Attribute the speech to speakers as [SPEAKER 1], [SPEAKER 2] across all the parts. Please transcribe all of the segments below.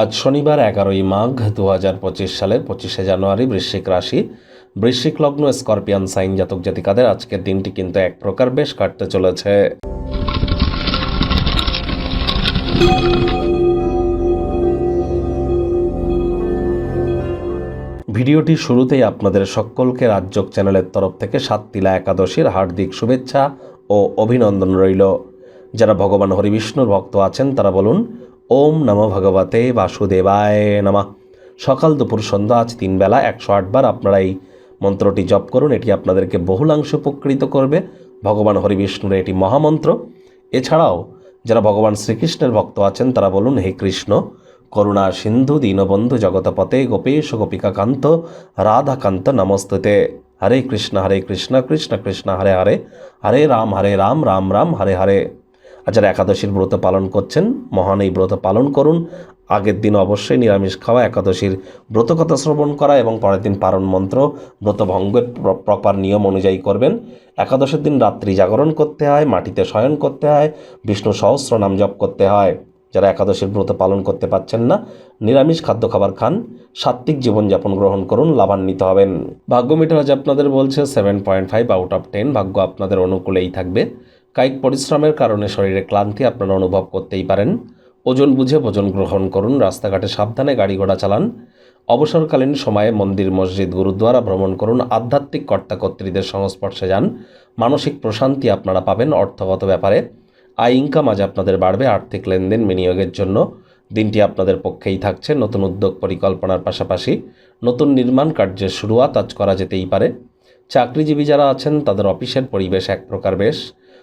[SPEAKER 1] আজ শনিবার এগারোই মাঘ দু হাজার পঁচিশ সালের পঁচিশে জানুয়ারি বৃশ্চিক রাশি বৃশ্চিক লগ্ন স্করপিয়ান সাইন জাতক জাতিকাদের আজকের দিনটি কিন্তু এক প্রকার বেশ কাটতে চলেছে ভিডিওটি শুরুতেই আপনাদের সকলকে রাজ্যক চ্যানেলের তরফ থেকে সাত তিলা একাদশীর হার্দিক শুভেচ্ছা ও অভিনন্দন রইল যারা ভগবান হরিবিষ্ণুর ভক্ত আছেন তারা বলুন ওম নম ভগবতে বাসুদেবায় নমা সকাল দুপুর সন্ধ্যা আজ তিন বেলা একশো আটবার আপনারা এই মন্ত্রটি জপ করুন এটি আপনাদেরকে বহুলাংশ উপকৃত করবে ভগবান হরিবিষ্ণুর এটি মহামন্ত্র এছাড়াও যারা ভগবান শ্রীকৃষ্ণের ভক্ত আছেন তারা বলুন হে কৃষ্ণ করুণা সিন্ধু দীনবন্ধু জগতপতে গোপেশ গোপিকাকান্ত রাধাকান্ত নমস্তুতে হরে কৃষ্ণ হরে কৃষ্ণ কৃষ্ণ কৃষ্ণ হরে হরে হরে রাম হরে রাম রাম রাম হরে হরে আর যারা একাদশীর ব্রত পালন করছেন মহান এই ব্রত পালন করুন আগের দিন অবশ্যই নিরামিষ খাওয়া একাদশীর ব্রতকথা শ্রবণ করা এবং পরের দিন পারণ মন্ত্র ব্রতভঙ্গের প্রপার নিয়ম অনুযায়ী করবেন একাদশের দিন রাত্রি জাগরণ করতে হয় মাটিতে শয়ন করতে হয় বিষ্ণু সহস্র নাম জপ করতে হয় যারা একাদশীর ব্রত পালন করতে পারছেন না নিরামিষ খাদ্য খাবার খান সাত্ত্বিক জীবনযাপন গ্রহণ করুন লাভান্বিত হবেন ভাগ্য মিটার আজ আপনাদের বলছে seven point five out of ten ভাগ্য আপনাদের অনুকূলেই থাকবে কায়িক পরিশ্রমের কারণে শরীরে ক্লান্তি আপনারা অনুভব করতেই পারেন ওজন বুঝে ভোজন গ্রহণ করুন রাস্তাঘাটে সাবধানে গাড়ি ঘোড়া চালান অবসরকালীন সময়ে মন্দির মসজিদ গুরুদ্বারা ভ্রমণ করুন আধ্যাত্মিক কর্তাকর্ত্রীদের সংস্পর্শে যান মানসিক প্রশান্তি আপনারা পাবেন অর্থগত ব্যাপারে আয় ইনকাম আজ আপনাদের বাড়বে আর্থিক লেনদেন বিনিয়োগের জন্য দিনটি আপনাদের পক্ষেই থাকছে নতুন উদ্যোগ পরিকল্পনার পাশাপাশি নতুন নির্মাণ কার্যের শুরুয়াত আজ করা যেতেই পারে চাকরিজীবী যারা আছেন তাদের অফিসের পরিবেশ এক প্রকার বেশ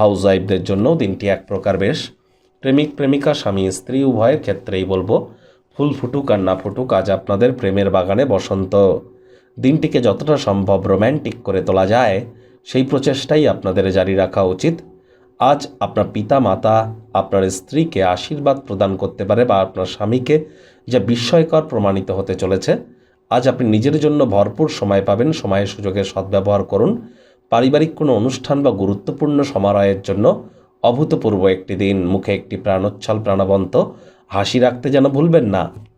[SPEAKER 1] হাউস ওয়াইফদের জন্য দিনটি এক প্রকার বেশ প্রেমিক প্রেমিকা স্বামী স্ত্রী উভয়ের ক্ষেত্রেই বলবো ফুল ফুটুক আর না ফুটুক আজ আপনাদের প্রেমের বাগানে বসন্ত দিনটিকে যতটা সম্ভব রোম্যান্টিক করে তোলা যায় সেই প্রচেষ্টাই আপনাদের জারি রাখা উচিত আজ আপনার পিতা মাতা আপনার স্ত্রীকে আশীর্বাদ প্রদান করতে পারে বা আপনার স্বামীকে যা বিস্ময়কর প্রমাণিত হতে চলেছে আজ আপনি নিজের জন্য ভরপুর সময় পাবেন সময়ের সুযোগে সদ্ব্যবহার করুন পারিবারিক কোনো অনুষ্ঠান বা গুরুত্বপূর্ণ সমারোহের জন্য অভূতপূর্ব একটি দিন মুখে একটি প্রাণোচ্ছল প্রাণবন্ত হাসি রাখতে যেন ভুলবেন না